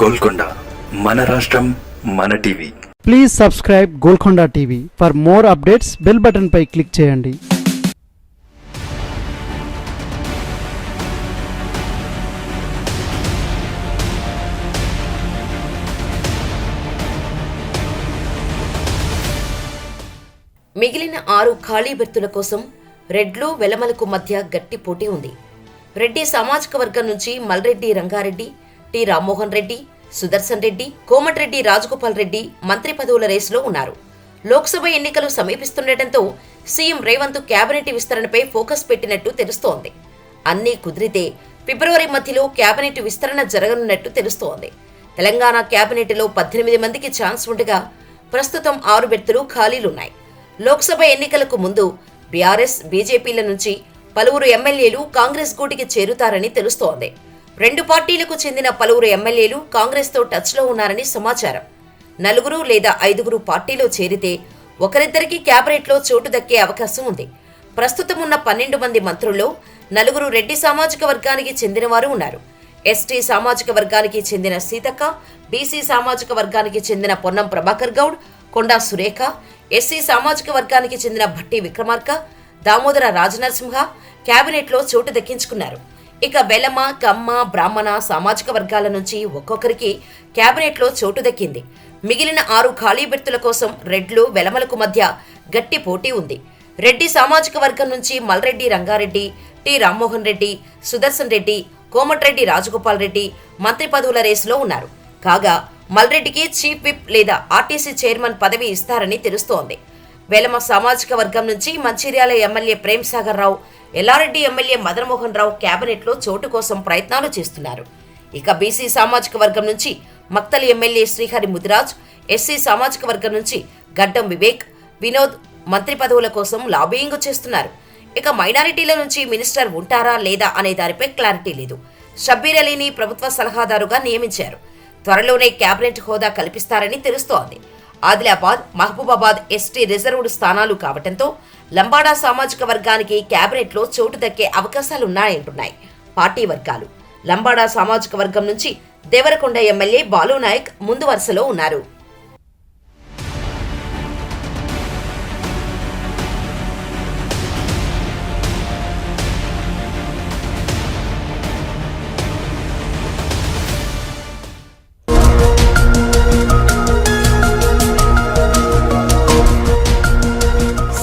గోల్కొండ మన రాష్ట్రం మన TV. Please subscribe Golconda TV for more updates bell button pi click చేయండి. మిగిలిన ఆరు ఖాళీ బెర్తుల కోసం రెడ్లు వెలమలకు మధ్య గట్టి పోటీ ఉంది. రెడ్డి సామాజిక వర్గం నుంచి మల్రెడ్డి రంగారెడ్డి టి రామ్మోహన్ రెడ్డి సుదర్శన్ రెడ్డి కోమటిరెడ్డి రాజగోపాల్ రెడ్డి మంత్రి పదవుల రేసులో ఉన్నారు. లోక్సభ ఎన్నికలు సమీపిస్తుండటంతో సీఎం రేవంత్ కేబినెట్ విస్తరణపై ఫోకస్ పెట్టినట్టు తెలుస్తోంది. అన్నీ కుదిరితే ఫిబ్రవరి మధ్యలో కేబినెట్ విస్తరణ జరగనున్నట్టు తెలుస్తోంది. తెలంగాణ కేబినెట్లో పద్దెనిమిది మందికి ఛాన్స్ ఉండగా ప్రస్తుతం ఆరు బెర్తులు ఖాళీలున్నాయి. లోక్సభ ఎన్నికలకు ముందు బీఆర్ఎస్ బీజేపీల నుంచి పలువురు ఎమ్మెల్యేలు కాంగ్రెస్ గూటికి చేరుతారని తెలుస్తోంది. రెండు పార్టీలకు చెందిన పలువురు ఎమ్మెల్యేలు కాంగ్రెస్తో టచ్లో ఉన్నారని సమాచారం. నలుగురు లేదా ఐదుగురు పార్టీలో చేరితే ఒకరిద్దరికి క్యాబినెట్లో చోటు దక్కే అవకాశం ఉంది. ప్రస్తుతం ఉన్న పన్నెండు మంది మంత్రుల్లో నలుగురు రెడ్డి సామాజిక వర్గానికి చెందినవారు ఉన్నారు. ఎస్టీ సామాజిక వర్గానికి చెందిన సీతక్క బీసీ సామాజిక వర్గానికి చెందిన పొన్నం ప్రభాకర్ గౌడ్ కొండా సురేఖ ఎస్సీ సామాజిక వర్గానికి చెందిన భట్టి విక్రమార్క దామోదర రాజనరసింహ క్యాబినెట్లో చోటు దక్కించుకున్నారు. ఇక వెలమ కమ్మ బ్రాహ్మణ సామాజిక వర్గాల నుంచి ఒక్కొక్కరికి క్యాబినెట్లో చోటు దక్కింది. మిగిలిన ఆరు ఖాళీ బెర్తుల కోసం రెడ్లు వెలమలకు మధ్య గట్టి పోటీ ఉంది. రెడ్డి సామాజిక వర్గం నుంచి మల్రెడ్డి రంగారెడ్డి టి రామ్మోహన్ రెడ్డి సుదర్శన్ రెడ్డి కోమటిరెడ్డి రాజగోపాల్ రెడ్డి మంత్రి పదవుల రేసులో ఉన్నారు. కాగా మల్రెడ్డికి చీఫ్ విప్ లేదా ఆర్టీసీ చైర్మన్ పదవి ఇస్తారని తెలుస్తోంది. వెలమ సామాజిక వర్గం నుంచి మంచిర్యాల ఎమ్మెల్యే ప్రేమ్ సాగర్ రావు ఎల్లారెడ్డి ఎమ్మెల్యే మదన్మోహన్ రావు కేబినెట్లో చోటు కోసం ప్రయత్నాలు చేస్తున్నారు. ఇక బీసీ సామాజిక వర్గం నుంచి మక్తలి ఎమ్మెల్యే శ్రీహరి ముదిరాజ్ ఎస్సీ సామాజిక వర్గం నుంచి గడ్డం వివేక్ వినోద్ మంత్రి పదవుల కోసం లాబియింగ్ చేస్తున్నారు. ఇక మైనారిటీల నుంచి మినిస్టర్ ఉంటారా లేదా అనే దానిపై క్లారిటీ లేదు. షబ్బీర్ అలీని ప్రభుత్వ సలహాదారుగా నియమించారు. త్వరలోనే కేబినెట్ హోదా కల్పిస్తారని తెలుస్తోంది. ఆదిలాబాద్ మహబూబాబాద్ ఎస్టీ రిజర్వ్డ్ స్థానాలు కావటంతో లంబాడా సామాజిక వర్గానికి కేబినెట్లో చోటు దక్కే అవకాశాలున్నాయంటున్నాయి. పార్టీ వర్గాలు. లంబాడా సామాజిక వర్గం నుంచి దేవరకొండ ఎమ్మెల్యే బాలు నాయక్ ముందు వరుసలో ఉన్నారు.